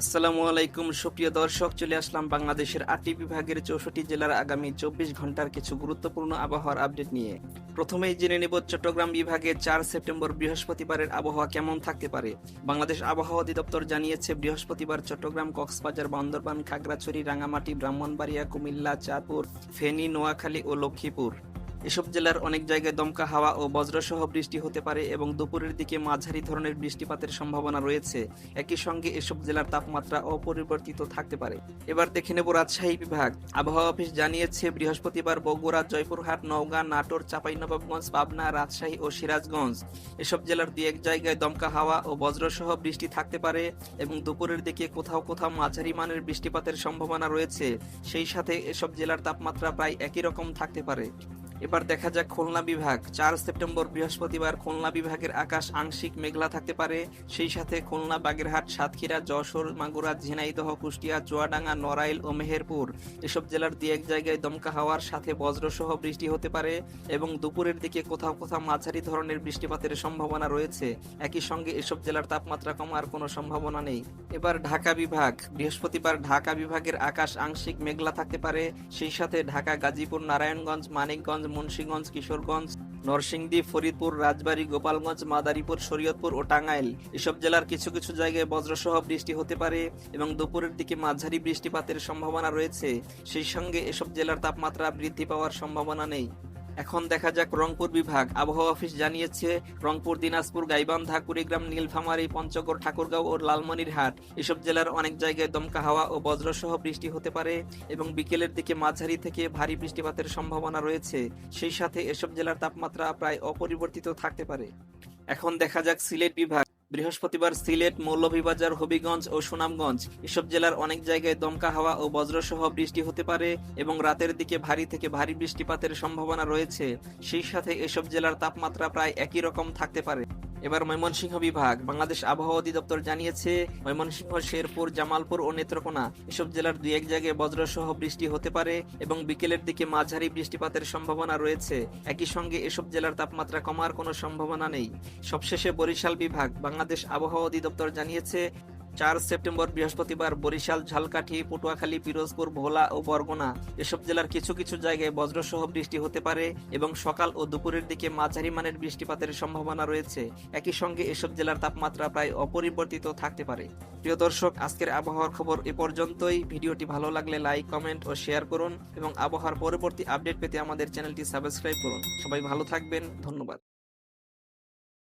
আসসালামু আলাইকুম, সুপ্রিয় দর্শক, চলে আসলাম বাংলাদেশের আটটি বিভাগের চৌষট্টি জেলার আগামী চব্বিশ ঘণ্টার কিছু গুরুত্বপূর্ণ আবহাওয়ার আপডেট নিয়ে। প্রথমেই জেনে নেব চট্টগ্রাম বিভাগে চার সেপ্টেম্বর বৃহস্পতিবারের আবহাওয়া কেমন থাকতে পারে। বাংলাদেশ আবহাওয়া অধিদপ্তর জানিয়েছে, বৃহস্পতিবার চট্টগ্রাম, কক্সবাজার, বান্দরবান, খাগড়াছড়ি রাঙামাটি ব্রাহ্মণবাড়িয়া, কুমিল্লা, চাঁদপুর, ফেনী, নোয়াখালী ও লক্ষ্মীপুর। এসব জেলার অনেক জায়গায় দমকা হাওয়া ও বজ্রসহ বৃষ্টি হতে পারে এবং দুপুরের দিকে মাঝারি ধরনের বৃষ্টিপাতের সম্ভাবনা রয়েছে। একই সঙ্গে এসব জেলার তাপমাত্রা অপরিবর্তিত থাকতে পারে। এবার দেখে নেব রাজশাহী বিভাগ। আবহাওয়া অফিস জানিয়েছে, বৃহস্পতিবার বগুড়া, জয়পুরহাট, নওগাঁ, নাটোর, চাঁপাইনবাবগঞ্জ, পাবনা, রাজশাহী ও সিরাজগঞ্জ। এসব জেলার দুই এক জায়গায় দমকা হাওয়া ও বজ্রসহ বৃষ্টি থাকতে পারে এবং দুপুরের দিকে কোথাও কোথাও মাঝারি মানের বৃষ্টিপাতের সম্ভাবনা রয়েছে। সেই সাথে এসব জেলার তাপমাত্রা প্রায় একই রকম থাকতে পারে। এবার দেখা যাক খুলনা বিভাগ। চার সেপ্টেম্বর বৃহস্পতিবার খুলনা বিভাগের আকাশ আংশিক মেঘলা থাকতে পারে। সেই সাথে খুলনা, বাগেরহাট, সাতক্ষীরা, যশোর, মাগুরা, ঝিনাইদহ, কুষ্টিয়া, চুয়াডাঙ্গা, নড়াইল ও মেহেরপুর। এসব জেলার দুই এক জায়গায় দমকা হাওয়ার সাথে বজ্রসহ বৃষ্টি হতে পারে এবং দুপুরের দিকে কোথাও কোথাও মাঝারি ধরনের বৃষ্টিপাতের সম্ভাবনা রয়েছে। একই সঙ্গে এসব জেলার তাপমাত্রা কমার কোনো সম্ভাবনা নেই। এবার ঢাকা বিভাগ। বৃহস্পতিবার ঢাকা বিভাগের আকাশ আংশিক মেঘলা থাকতে পারে। সেই সাথে ঢাকা, গাজীপুর, নারায়ণগঞ্জ, মানিকগঞ্জ মুন্সিগঞ্জ, কিশোরগঞ্জ, নরসিংদী, ফরিদপুর, রাজবাড়ী, গোপালগঞ্জ, মাদারীপুর, শরীয়তপুর ও টাঙ্গাইল। এসব জেলার কিছু কিছু জায়গায় বজ্রসহ বৃষ্টি হতে পারে এবং দুপুরের দিকে মাঝারি বৃষ্টিপাতের সম্ভাবনা রয়েছে। সেই সঙ্গে এসব জেলার তাপমাত্রা বৃদ্ধি পাওয়ার সম্ভাবনা নেই। এখন দেখা যাক রংপুর বিভাগ। আবহাওয়া অফিস জানিয়েছে, রংপুর, দিনাজপুর, গাইবান্ধা, কুড়িগ্রাম, নীলফামারী, পঞ্চগড়, ঠাকুরগাঁও ও লালমনিরহাট এসব জেলার অনেক জায়গায় দমকা হাওয়া ও বজ্রসহ বৃষ্টি হতে পারে এবং বিকেলের দিকে মাঝারি থেকে ভারী বৃষ্টিপাতের সম্ভাবনা রয়েছে। সেই সাথে এসব জেলার তাপমাত্রা প্রায় অপরিবর্তিত থাকতে পারে। এখন দেখা যাক সিলেট বিভাগ। বৃহস্পতিবার সিলেট, মৌলভীবাজার, হবিগঞ্জ ও সুনামগঞ্জ। এসব জেলার অনেক জায়গায় দমকা হাওয়া ও বজ্রসহ বৃষ্টি হতে পারে এবং রাতের দিকে ভারী থেকে ভারী বৃষ্টিপাতের সম্ভাবনা রয়েছে। সেই সাথে এসব জেলার তাপমাত্রা প্রায় একই রকম থাকতে পারে। এবার ময়মনসিংহ বিভাগ, বাংলাদেশ আবহাওয়া অধিদপ্তর জানিয়েছে, ময়মনসিংহ, শেরপুর, জামালপুর ও নেত্রকোনা এসব জেলার দুই এক জায়গায় বজ্রসহ বৃষ্টি হতে পারে এবং বিকেলের দিকে মাঝারি বৃষ্টিপাতের সম্ভাবনা রয়েছে। একই সঙ্গে এসব জেলার তাপমাত্রা কমার কোনো সম্ভাবনা নেই। সবশেষে বরিশাল বিভাগ, বাংলাদেশ আবহাওয়া অধিদপ্তর জানিয়েছে চার সেপ্টেম্বর বৃহস্পতিবার বরিশাল, ঝালকাঠি, পটুয়াখালী, পিরোজপুর, ভোলা ও বরগুনা। এসব জেলার কিছু কিছু জায়গায় বজ্রসহ বৃষ্টি হতে পারে এবং সকাল ও দুপুরের দিকে মাঝারি মানের বৃষ্টিপাতের সম্ভাবনা রয়েছে। একই সঙ্গে এসব জেলার তাপমাত্রা প্রায় অপরিবর্তিত থাকতে পারে। প্রিয় দর্শক, আজকের আবহাওয়ার খবর এ পর্যন্তই। ভিডিওটি ভালো লাগলে লাইক, কমেন্ট ও শেয়ার করুন এবং আবহাওয়ার পরবর্তী আপডেট পেতে আমাদের চ্যানেলটি সাবস্ক্রাইব করুন। সবাই ভালো থাকবেন। ধন্যবাদ।